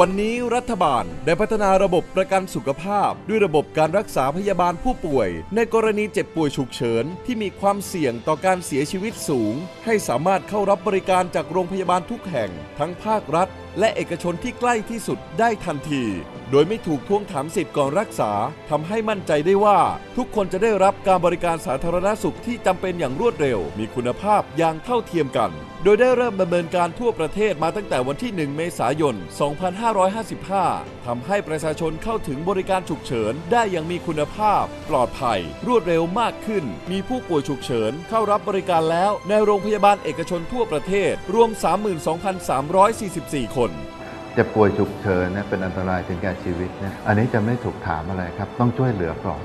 วันนี้รัฐบาลได้พัฒนาระบบประกันสุขภาพ ด้วยระบบการรักษาพยาบาลผู้ป่วย ในกรณีเจ็บป่วยฉุกเฉิน ที่มีความเสี่ยงต่อการเสียชีวิตสูง ให้สามารถเข้ารับบริการจากโรงพยาบาลทุกแห่ง ทั้งภาครัฐ และเอกชนที่ใกล้ที่สุดได้ทันที โดยไม่ถูกทวงถามสิทธิ์ก่อนรักษาทำให้มั่นใจได้ว่า ทุกคนจะได้รับการบริการสาธารณสุขที่จำเป็นอย่างรวดเร็ว มีคุณภาพอย่างเท่าเทียมกัน โดยได้เริ่มดำเนินการทั่วประเทศมาตั้งแต่วันที่ 1 เมษายน 2555ทำให้ประชาชนเข้าถึงบริการฉุกเฉินได้อย่างมีคุณภาพ ปลอดภัย รวดเร็วมากขึ้น มีผู้ป่วยฉุกเฉินเข้ารับบริการแล้ว ในโรงพยาบาลเอกชนทั่วประเทศ รวม 32,344 คนเจะป่วยฉุกเฉินนะเป็นอันตรายถึงแก่ชีวิตนะอันนี้จะไม่ถูกถามอะไรครับ ต้องช่วยเหลือก่อน